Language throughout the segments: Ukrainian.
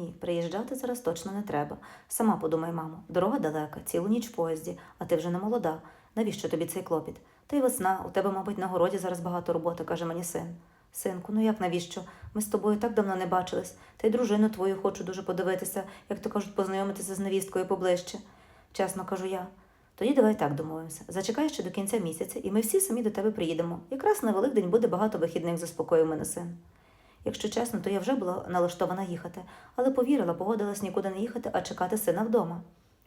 ні, приїжджати зараз точно не треба. Сама подумай, мамо, дорога далека, цілу ніч в поїзді, а ти вже не молода. Навіщо тобі цей клопіт? Та й весна, у тебе, мабуть, на городі зараз багато роботи, каже мені син. Синку, ну як навіщо? Ми з тобою так давно не бачились, та й дружину твою хочу дуже подивитися, як то кажуть, познайомитися з невісткою поближче. Чесно кажу я. Тоді давай так домовимося. Зачекай ще до кінця місяця, і ми всі самі до тебе приїдемо. Якраз на Великдень буде багато вихідних, заспокоїв мене син. Якщо чесно, то я вже була налаштована їхати, але повірила, погодилась нікуди не їхати, а чекати сина вдома.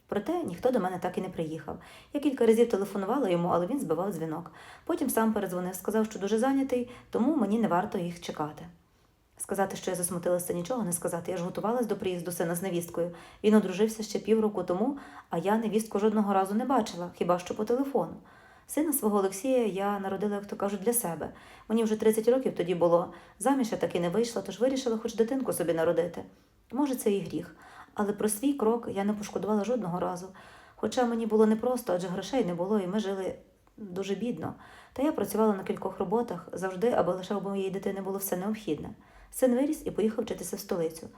Проте ніхто до мене так і не приїхав. Я кілька разів телефонувала йому, але він збивав дзвінок. Потім сам передзвонив, сказав, що дуже зайнятий, тому мені не варто їх чекати. Сказати, що я засмутилася, нічого не сказати. Я ж готувалась до приїзду сина з невісткою. Він одружився ще півроку тому, а я невістку жодного разу не бачила, хіба що по телефону. Сина свого Олексія я народила, як то кажуть, для себе. Мені вже 30 років тоді було. Заміж я таки не вийшла, тож вирішила хоч дитинку собі народити. Може, це і гріх. Але про свій крок я не пошкодувала жодного разу. Хоча мені було непросто, адже грошей не було, і ми жили дуже бідно. Та я працювала на кількох роботах завжди, аби лише у моєї дитини було все необхідне. Син виріс і поїхав вчитися в столицю.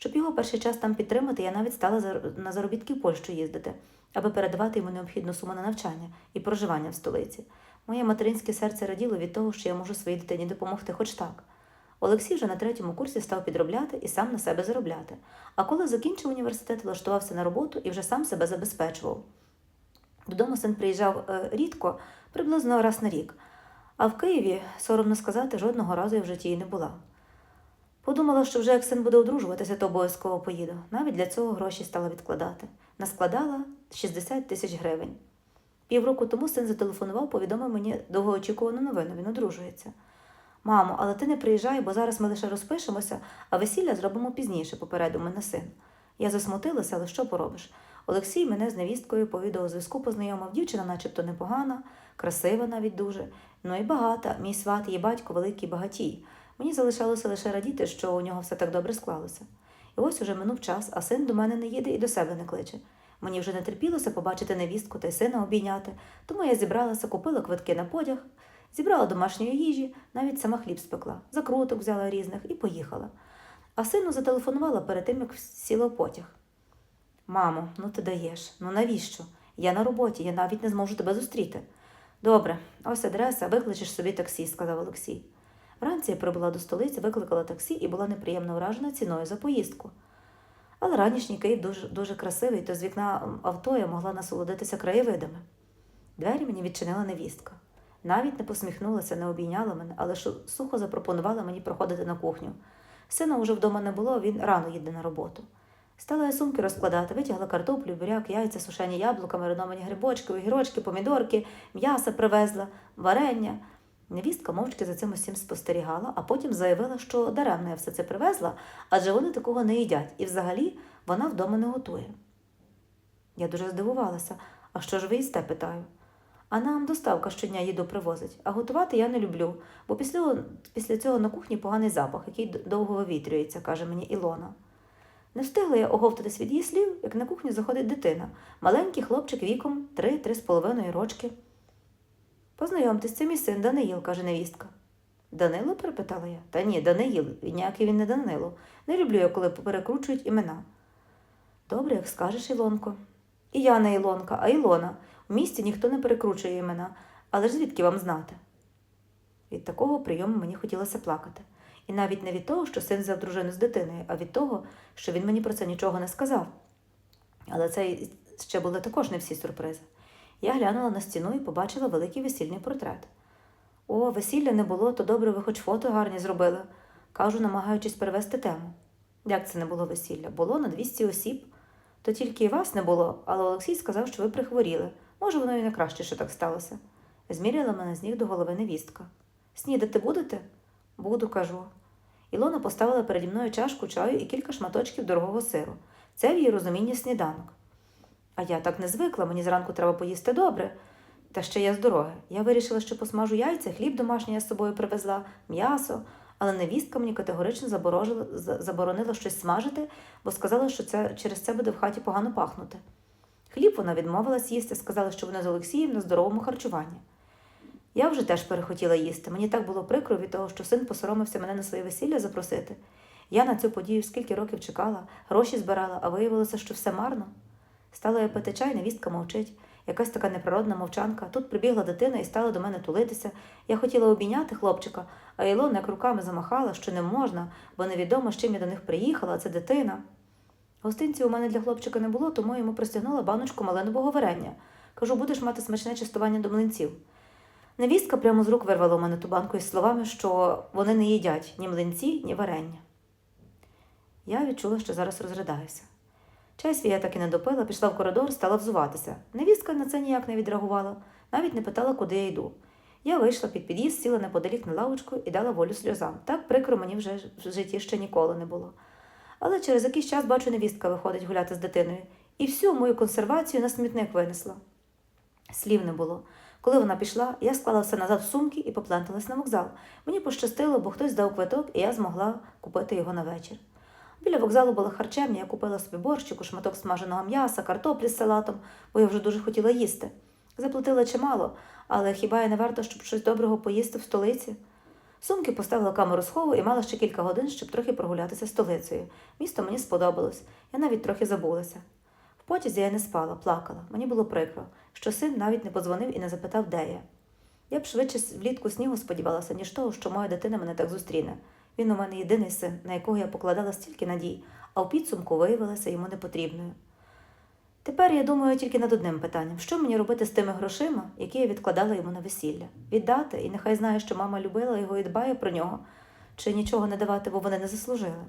Щоб його перший час там підтримати, я навіть стала на заробітки в Польщу їздити, аби передавати йому необхідну суму на навчання і проживання в столиці. Моє материнське серце раділо від того, що я можу своїй дитині допомогти хоч так. Олексій вже на третьому курсі став підробляти і сам на себе заробляти. А коли закінчив університет, влаштувався на роботу і вже сам себе забезпечував. Додому син приїжджав е, рідко, приблизно раз на рік. А в Києві, соромно сказати, жодного разу я в житті й не була. Подумала, що вже як син буде одружуватися, то обов'язково поїду. Навіть для цього гроші стала відкладати. Наскладала 60 тисяч гривень. Півроку тому син зателефонував, повідомив мені довгоочікувану новину, він одружується. Мамо, але ти не приїжджай, бо зараз ми лише розпишемося, а весілля зробимо пізніше, попередив мене син. Я засмутилася, але що поробиш? Олексій мене з невісткою по відеозв'язку познайомив. Дівчина, начебто, непогана, красива навіть дуже. Ну і багата. Мій сват, її батько, великий багатій. Мені залишалося лише радіти, що у нього все так добре склалося. І ось уже минув час, а син до мене не їде і до себе не кличе. Мені вже не терпілося побачити невістку та й сина обійняти, тому я зібралася, купила квитки на потяг, зібрала домашньої їжі, навіть сама хліб спекла, закруток взяла різних і поїхала. А сину зателефонувала перед тим, як сіла в потяг. Мамо, ну ти даєш. Ну навіщо? Я на роботі, я навіть не зможу тебе зустріти. Добре, ось адреса, викличеш собі таксі, сказав Олексій. Вранці я прибула до столиці, викликала таксі і була неприємно вражена ціною за поїздку. Але ранішній Київ дуже, дуже красивий, то з вікна авто я могла насолодитися краєвидами. Двері мені відчинила невістка. Навіть не посміхнулася, не обійняла мене, але сухо запропонувала мені проходити на кухню. Сина уже вдома не було, він рано їде на роботу. Стала я сумки розкладати, витягла картоплю, буряк, яйця, сушені яблука, мариновані грибочки, огірочки, помідорки, м'ясо привезла, варення. Невістка мовчки за цим усім спостерігала, а потім заявила, що даремно я все це привезла, адже вони такого не їдять, і взагалі вона вдома не готує. Я дуже здивувалася. А що ж ви їсте? питаю. А нам доставка щодня їду привозить, а готувати я не люблю, бо після, після цього на кухні поганий запах, який довго вивітрюється, каже мені Ілона. Не встигла я оговтатись від її слів, як на кухню заходить дитина, маленький хлопчик віком 3-3,5 рочки. Познайомтесь, це мій син Даниїл, каже невістка. Данило? перепитала я. Та ні, Даниїл, і ніякий він не Данило. Не люблю я, коли перекручують імена. Добре, як скажеш, Ілонко. І я не Ілонка, а Ілона. В місті ніхто не перекручує імена. Але ж звідки вам знати? Від такого прийому мені хотілося плакати. І навіть не від того, що син взяв дружину з дитиною, а від того, що він мені про це нічого не сказав. Але це ще були також не всі сюрпризи. Я глянула на стіну і побачила великий весільний портрет. О, весілля не було, то добре, ви хоч фото гарні зробили, кажу, намагаючись перевести тему. Як це не було весілля? Було на 200 осіб. То тільки і вас не було, але Олексій сказав, що ви прихворіли. Може, воно і не краще, що так сталося. Зміряла мене з ніг до голови невістка. Снідати будете? Буду, кажу. Ілона поставила переді мною чашку чаю і кілька шматочків дорогого сиру. Це в її розумінні сніданок. А я так не звикла, мені зранку треба поїсти добре. Та ще я з дороги. Я вирішила, що посмажу яйця, хліб домашній я з собою привезла, м'ясо, але невістка мені категорично заборонила щось смажити, бо сказала, що це, через це буде в хаті погано пахнути. Хліб вона відмовилась їсти, сказала, що вона з Олексієм на здоровому харчуванні. Я вже теж перехотіла їсти. Мені так було прикро від того, що син посоромився мене на своє весілля запросити. Я на цю подію скільки років чекала, гроші збирала, а виявилося, що все марно. Стала я пити чай, невістка мовчить. Якась така неприродна мовчанка. Тут прибігла дитина і стала до мене тулитися. Я хотіла обійняти хлопчика, а Ілона як руками замахала, що не можна, бо невідомо, з чим я до них приїхала, а це дитина. Гостинців у мене для хлопчика не було, тому йому простягнула баночку малинового варення. Кажу, будеш мати смачне частування до млинців. Невістка прямо з рук вирвала у мене ту банку із словами, що вони не їдять ні млинці, ні варення. Я відчула, що зараз розридаюся. Чай свій я так і не допила, пішла в коридор, стала взуватися. Невістка на це ніяк не відреагувала, навіть не питала, куди я йду. Я вийшла під під'їзд, сіла неподалік на лавочку і дала волю сльозам. Так прикро мені вже в житті ще ніколи не було. Але через якийсь час бачу, невістка виходить гуляти з дитиною, і всю мою консервацію на смітник винесла. Слів не було. Коли вона пішла, я склала все назад в сумки і попленталась на вокзал. Мені пощастило, бо хтось дав квиток, і я змогла купити його на вечір. Біля вокзалу була харчевня, я купила собі борщику, шматок смаженого м'яса, картоплі з салатом, бо я вже дуже хотіла їсти. Заплатила чимало, але хіба я не варто, щоб щось доброго поїсти в столиці? Сумки поставила камеру схову і мала ще кілька годин, щоб трохи прогулятися столицею. Місто мені сподобалось, я навіть трохи забулася. В потязі я не спала, плакала. Мені було прикро, що син навіть не подзвонив і не запитав, де я. Я б швидше влітку снігу сподівалася, ніж того, що моя дитина мене так зустріне. Він у мене єдиний син, на якого я покладала стільки надій, а в підсумку виявилася йому непотрібною. Тепер я думаю тільки над одним питанням: що мені робити з тими грошима, які я відкладала йому на весілля? Віддати, і нехай знає, що мама любила його і дбає про нього, чи нічого не давати, бо вони не заслужили.